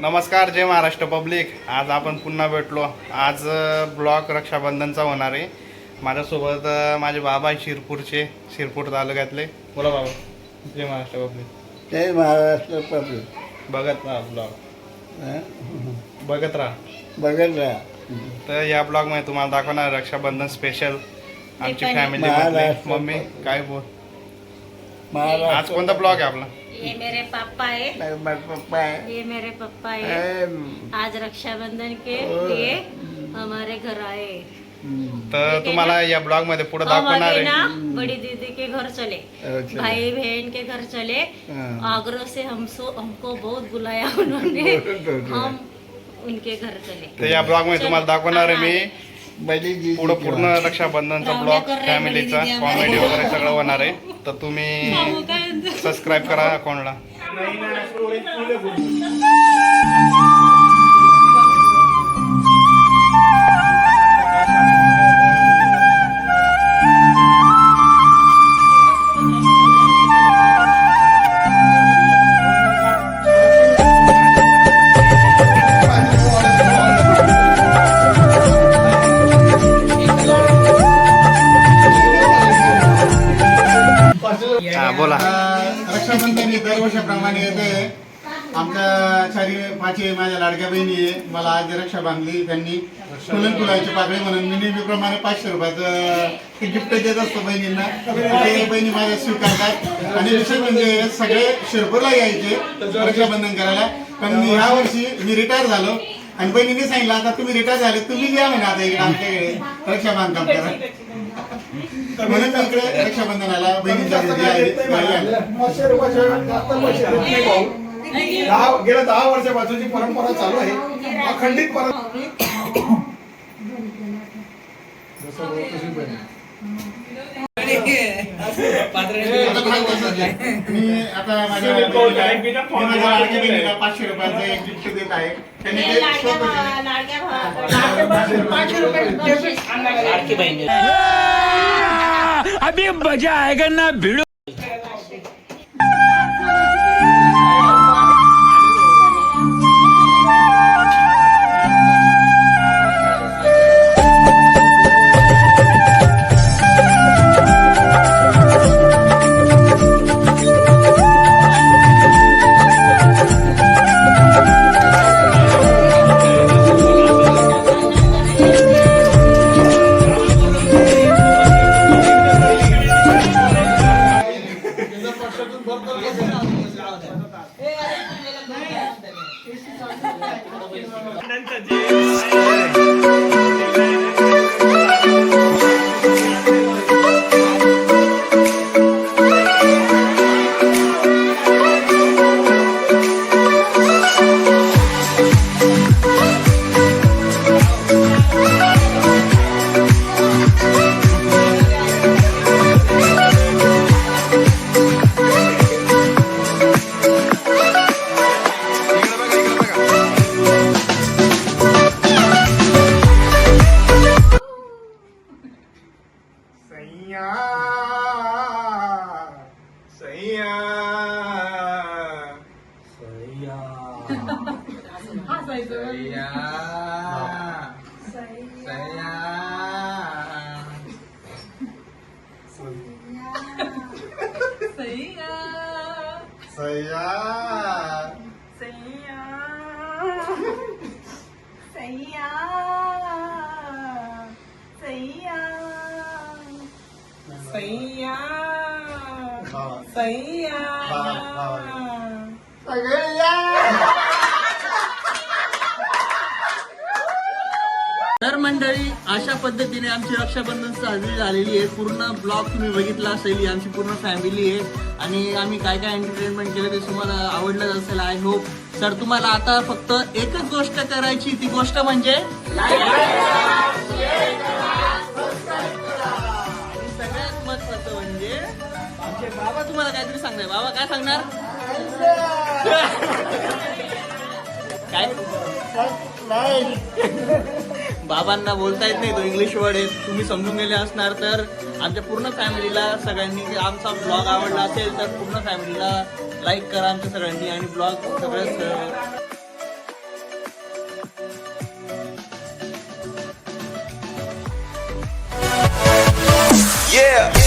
नमस्कार जय महाराष्ट्र पब्लिक. आज आपण पुन्हा भेटलो. आज ब्लॉक रक्षाबंधनचा होणार आहे. माझ्यासोबत माझे बाबा आहे शिरपूरचे शिरपूर तालुक्यातले. बोला बाबा. जय महाराष्ट्र पब्लिक. जय महाराष्ट्र पब्लिक. बघत राहा ब्लॉग हं? बघत राहा. बघत राहा. तर या ब्लॉगमध्ये तुम्हाला दाखवणार रक्षाबंधन स्पेशल आमची फॅमिली. मम्मी काय बोल? आज कोणता ब्लॉग आहे आपला? ये मेरे पापा है मेरे पप्पा है ये मेरे पापा है? आज रक्षाबंधन के. लिए हमारे घर आए. तर तुम्हाला या ब्लॉगमध्ये पुढे हम दाखवणार अभी आहे ना बड़ी दीदी के घर चले. भाई बहन के घर चले. आगरा से हमसो हमको बहुत बुलाया उन्होंने. हम उनके घर चले तर या ब्लॉगमध्ये तुम्हाला दाखवणार आहे मी पुढं पूर्ण. रक्षाबंधनचा ब्लॉग फॅमिलीचा कॉमेडी वगैरे सगळं होणार आहे. तर तुम्ही सबस्क्राईब करा अकाउंटला. हा बोला. रक्षाबंधन दरवर्षाप्रमाणे येते. आमच्या चारी पाचही माझ्या लाडक्या बहिणी आहे. मला आज रक्षा बांधली. त्यांनी फुलन फुलाची पाकळी म्हणून मी नेहमीप्रमाणे पाचशे रुपयाचं गिफ्ट देत असतो बहिणींना. ते बहिणी माझ्या स्वीकारतात. आणि विशेष म्हणजे सगळे शिरपूरला यायचे रक्षाबंधन करायला. पण मी ह्या वर्षी मी रिटायर झालो. आणि बहिणीने सांगितलं आता तुम्ही रिटायर झाले तुम्ही घ्या म्हणे आता इकडे आमच्याकडे रक्षा बांधकाम करा. म्हणून मी इकडे रक्षाबंधनाला भाऊ. दहा गेल्या दहा वर्षापासूनची परंपरा चालू आहे अखंडित परंपरा? मी आता माझ्या पाचशे रुपयाचं एक गिफ्ट देत आहे त्यांनी ते पाचशे रुपये अभी मजा आएगा ना भिड़ो। nhà xây à xây à xây xây xây à xây à xây à xây à xây à सैया। सैया। तर मंडळी अशा पद्धतीने आमची रक्षाबंधन साजरी झालेली आहे. पूर्ण ब्लॉग तुम्ही बघितला असेल ही आमची पूर्ण फॅमिली आहे. आणि आम्ही काय काय एंटरटेनमेंट केलं ते तुम्हाला आवडलंच असेल आय होप तर तुम्हाला आता फक्त एकच गोष्ट करायची ती गोष्ट म्हणजे? सांगणार? बाबा काय सांगणार? काय? बाबांना बोलता येत नाही तो इंग्लिश वर्ड आहे. तुम्ही समजून गेले असणार तर आमच्या पूर्ण फॅमिलीला सगळ्यांनी आमचा ब्लॉग आवडला असेल तर पूर्ण फॅमिलीला लाईक करा आमच्या सगळ्यांनी आणि ब्लॉग सगळ्याच Yeah!